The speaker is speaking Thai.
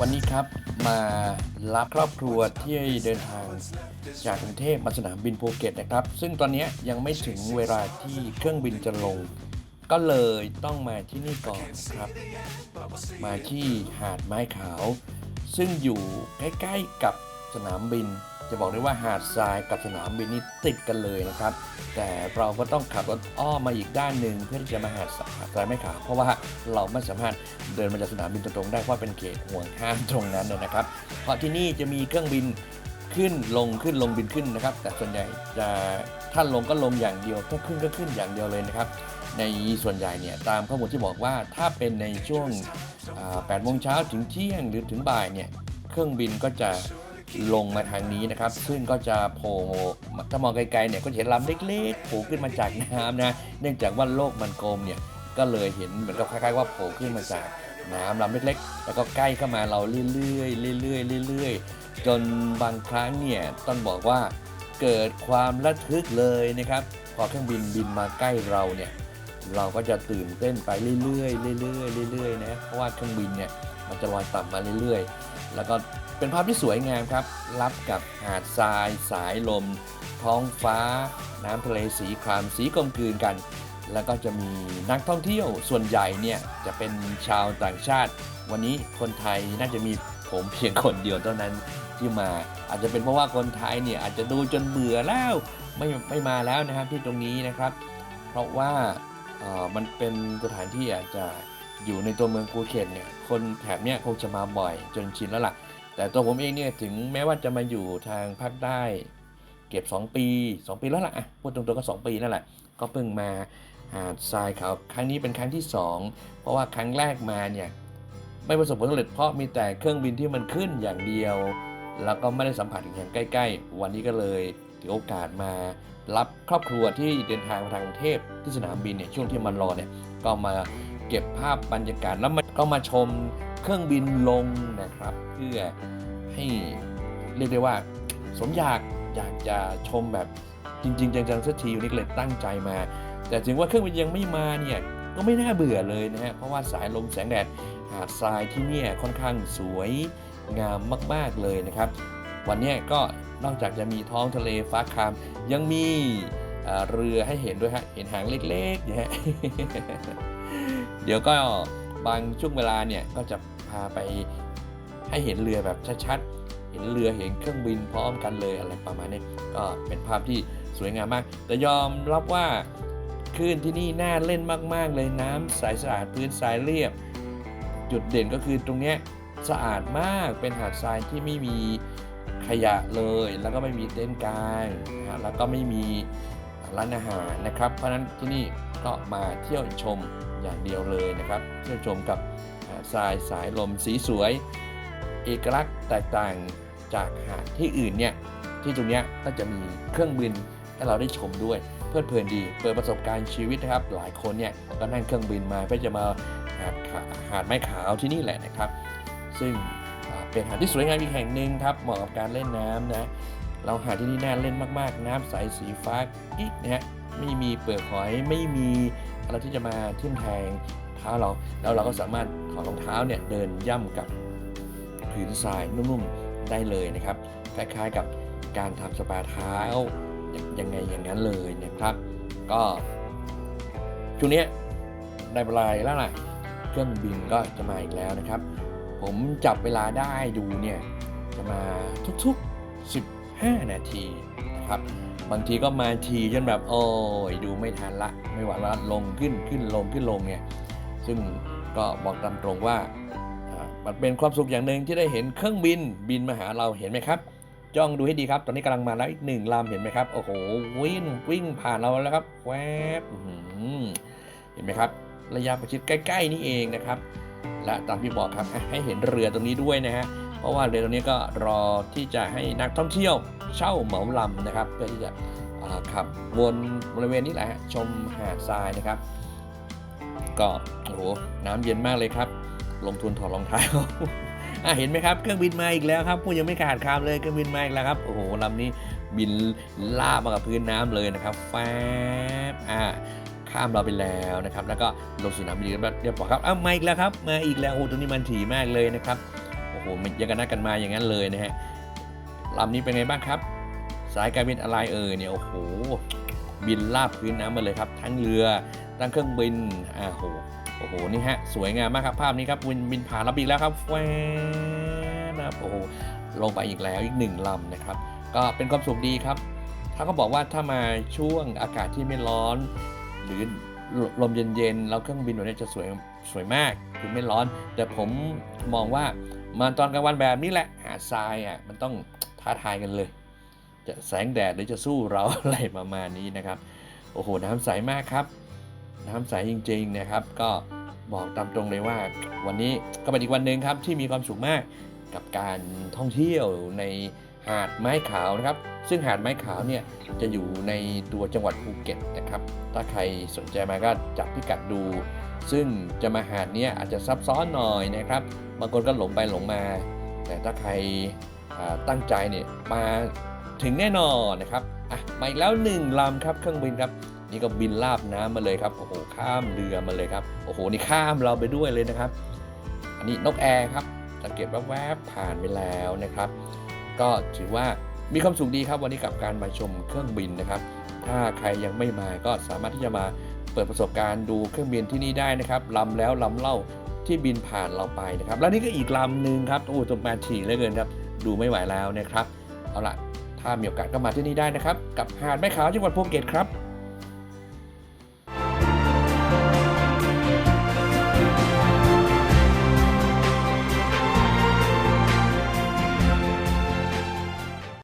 วันนี้ครับมารับครอบครัวที่เดินทางจากกรุงเทพมาสนามบินภูเก็ตนะครับ ซึ่งตอนนี้ยังไม่ถึงเวลาที่เครื่องบินจะลง ก็เลยต้องมาที่นี่ก่อนนะครับ มาที่หาดไม้ขาว ซึ่งอยู่ใกล้ ๆ กับสนามบิน จะบอกได้ว่าหาดทรายกับสนามบินนี่ติดกันเลยนะครับ แต่เราก็ต้องขับรถอ้อมมาอีกด้านหนึ่งเพื่อที่จะมาหาดทรายไม้ขาวเพราะว่าเราไม่สามารถเดินมาจากสนามบินตรงๆได้เพราะเป็นเขตห่วงห้ามตรงนั้นเลยนะครับ เพราะที่นี่จะมีเครื่องบินขึ้นลงขึ้นลงบินขึ้นนะครับ แต่ส่วนใหญ่จะถ้าลงก็ลงอย่างเดียวถ้าขึ้นก็ขึ้นอย่างเดียวเลยนะครับในส่วนใหญ่เนี่ยตามข้อมูลที่บอกว่าถ้าเป็นในช่วง8โมงเช้าถึงเที่ยงหรือถึงบ่ายเนี่ยเครื่องบินก็จะ ลงมาทางนี้นะครับ ซึ่งก็จะโผล่ถ้ามองไกลๆเนี่ยก็เห็นลำเล็กๆโผล่ขึ้นมาจากน้ำนะเนื่องจากว่าโลกมันกลมเนี่ยก็เลยเห็นเหมือนกับคล้ายๆว่าโผล่ขึ้นมาจากน้ำลำเล็กๆ แล้วก็ใกล้เข้ามาเราเรื่อยๆเรื่อยๆเรื่อยๆจนบางครั้งเนี่ยต้องบอกว่าเกิดความระทึกเลยนะครับ พอเครื่องบินบินมาใกล้เราเนี่ยเราก็จะตื่นเต้นไปเรื่อยๆเรื่อยๆเรื่อยๆนะเพราะว่าเครื่องบินเนี่ยมันจะลอยต่ำมาเรื่อยๆ แล้วก็ เป็นภาพที่สวยงามครับ รับกับหาดทราย สายลม ท้องฟ้า น้ำทะเลสีครามสีกลมกลืนกัน แล้วก็จะมีนักท่องเที่ยวส่วนใหญ่เนี่ยจะเป็นชาวต่างชาติ วันนี้คนไทยน่าจะมีผมเพียงคนเดียวเท่านั้นที่มา อาจจะเป็นเพราะว่าคนไทยเนี่ยอาจจะดูจนเบื่อแล้วไม่ไม่มาแล้วนะครับที่ตรงนี้นะครับ เพราะว่าออมันเป็นสถานที่อาจจะอยู่ในตัวเมืองภูเก็ตเนี่ยคนแถบเนี้ยคงจะมาบ่อยจนชินแล้วล่ะ แต่ตัวผมเองเนี่ยถึงแม้ว่าจะมาอยู่ทางภาคใต้เก็บ 2 ปี 2 ปีแล้วล่ะอะพูดตรงๆก็ 2 ปีนั่นแหละ ก็เพิ่งมาหาดทรายขาวครั้งนี้เป็นครั้งที่ 2 เพราะว่าครั้งแรกมาเนี่ยไม่ประสบผลสำเร็จเพราะมีแต่เครื่องบินที่มันขึ้นอย่างเดียว แล้วก็ไม่ได้สัมผัสถึงอย่างใกล้ๆ วันนี้ก็เลยถือโอกาสมารับครอบครัวที่เดินทางมาทางกรุงเทพที่สนามบินเนี่ยช่วงที่มันรอเนี่ยก็มาเก็บภาพบรรยากาศแล้วมันก็มาชม เครื่องบินลงนะครับ เพื่อให้เรียกได้ว่า สมอยากอยากจะชมแบบจริง ๆ จังๆสักทีวันนี้ก็เลยตั้งใจมา แต่ถึงว่าเครื่องบินยังไม่มาเนี่ยก็ไม่น่าเบื่อเลยนะฮะเพราะว่าสายลมแสงแดดหาดทรายที่เนี่ยค่อนข้างสวยงามมาก ๆเลยนะครับ วันนี้ก็นอกจากจะมีท้องทะเลฟ้าคราม ยังมีเรือให้เห็นด้วยฮะเห็นหางเล็กๆนี่ยฮะเดี๋ยวก็ บางช่วงเวลาเนี่ยก็จะพาไปให้เห็นเรือแบบชัดๆ เห็นเรือเห็นเครื่องบินพร้อมกันเลยอะไรประมาณนี้ก็เป็นภาพที่สวยงามมาก แต่ยอมรับว่าคลื่นที่นี่น่าเล่นมากๆ เลยน้ำใสสะอาดพื้นทรายเรียบ จุดเด่นก็คือตรงเนี้ยสะอาดมากเป็นหาดทรายที่ไม่มีขยะเลย แล้วก็ไม่มีเต็นท์กลางนะฮะแล้วก็ไม่มีร้านอาหารนะครับ เพราะนั้นที่นี่ก็มาเที่ยวชม อย่างเดียวเลยนะครับเที่ยวชมกับทรายสายลมสีสวย เอกลักษณ์แตกต่างจากหาดที่อื่นเนี่ยที่ตรงนี้ก็จะมีเครื่องบินให้เราได้ชมด้วย เพลิดเพลินดีเปิดประสบการณ์ชีวิตนะครับ หลายคนเนี่ยก็นั่งเครื่องบินมาเพื่อจะมาหาดขาหาดไม้ขาวที่นี่แหละนะครับ ซึ่งเป็นหาดที่สวยงามอีกแห่งหนึ่งครับเหมาะกับการเล่นน้ำนะเราหาดที่นี่น่าเล่นมากๆ น้ำใสสีฟ้ากิ๊กนะฮะไม่มีเปลือกหอยไม่มี อะไรที่จะมาทิ่มแทงเท้าเรา แล้วเราก็สามารถถอดรองเท้าเนี่ยเดินย่ำกับผืนทรายนุ่มๆได้เลยนะครับ คล้ายๆกับการทำสปาเท้ายังไงอย่างนั้นเลยนะครับ ก็ช่วงนี้ได้เวลาแล้วล่ะเครื่องบินก็จะมาอีกแล้วนะครับ ผมจับเวลาได้ดูเนี่ยจะมาทุกๆ 15 นาที ครับ บางทีก็มาทีจนแบบโอ้ยดูไม่ทันละ ไม่ไหวละลงขึ้นขึ้นลงขึ้นลงเนี่ยซึ่งก็บอกตามตรงว่ามันเป็นความสุขอย่างหนึ่งที่ได้เห็นเครื่องบินบินมาหาเราเห็นไหมครับ จ้องดูให้ดีครับ ตอนนี้กำลังมาแล้วอีกหนึ่งลำเห็นไหมครับโอ้โหวิ่งวิ่งผ่านเราแล้วครับแวบเห็นไหมครับ ระยะประชิดใกล้ ๆ นี่เองนะครับ และตามที่บอกครับให้เห็นเรือตรงนี้ด้วยนะฮะ เพราะว่าเรือตรงนี้ก็รอที่จะให้นักท่องเที่ยวเช่าเหมาลำนะครับ เพื่อที่จะขับวนบริเวณนี้แหละชมหาดทรายนะครับ ก็โอ้โหน้ำเย็นมากเลยครับ ลงทุนถอดรองเท้าอะเห็นไหมครับเครื่องบินมาอีกแล้วครับพูดยังไม่ขาดคำเลยเครื่องบินมาอีกแล้วครับโอ้โหลำนี้บินลาบมากับพื้นน้ำเลยนะครับแฟบอ่าข้ามเราไปแล้วนะครับ แล้วก็ลงสู่นามบินเรียบร้อยครับอ้าวมาอีกแล้วครับมาอีกแล้วโอ้ตรงนี้มันถี่มากเลยนะครับ หยังกันนัดกันมาอย่างนั้นเลยนะฮะลำนี้เป็นไงบ้างครับ สายการบินอะไรเอ่ยเนี่ยโอ้โหบินลาบพื้นน้ำมาเลยครับ ทั้งเรือทั้งเครื่องบินอ่าโหโอ้โหนี่ฮะสวยงามมากครับภาพนี้ครับบินบินผ่านลำอีกแล้วครับแฟนนะครับโอ้โหลงไปอีกแล้วอีกหนึ่งลำนะครับ ก็เป็นความสุขดีครับถ้าเขาบอกว่าถ้ามาช่วงอากาศที่ไม่ร้อน หรือลมเย็นๆแล้วเครื่องบินแบบนี้จะสวยสวยมากคือไม่ร้อน แต่ผมมองว่า มาตอนกลางวันแบบนี้แหละหาดทรายอะมันต้องท้าทายกันเลย จะแสงแดดหรือจะสู้เราอะไรประมาณนี้นะครับโอ้โหน้ำใสมากครับ น้ำใสจริงๆนะครับ ก็บอกตามตรงเลยว่าวันนี้ก็เป็นอีกวันหนึ่งครับที่มีความสุขมากกับการท่องเที่ยวในหาดไม้ขาวนะครับ ซึ่งหาดไม้ขาวเนี่ยจะอยู่ในตัวจังหวัดภูเก็ตนะครับ ถ้าใครสนใจมาก็จับพิกัดดู ซึ่งจะมาหาดเนี้ยอาจจะซับซ้อนหน่อยนะครับ บางคนก็หลงไปหลงมา แต่ถ้าใครตั้งใจเนี่ยมาถึงแน่นอนนะครับอะมาอีกแล้วหนึ่งลำครับเครื่องบินครับ นี่ก็บินลาบน้ำมาเลยครับโอ้โหข้ามเรือมาเลยครับโอ้โหนี่ข้ามเราไปด้วยเลยนะครับ อันนี้นกแอร์ครับสังเกตแวบๆผ่านไปแล้วนะครับ ก็ถือว่ามีความสุขดีครับวันนี้กับการมาชมเครื่องบินนะครับ ถ้าใครยังไม่มาก็สามารถที่จะมาเปิดประสบการณ์ดูเครื่องบินที่นี่ได้นะครับลำแล้วลำเล่า ที่บินผ่านเราไปนะครับ แล้วนี่ก็อีกลำหนึ่งครับโอ้ตรงมาถี่เหลือเกินครับ ดูไม่ไหวแล้วนะครับ เอาล่ะ ถ้ามีโอกาสก็มาที่นี่ได้นะครับ กับหาดแม่ขาวจังหวัดภูเก็ตครับ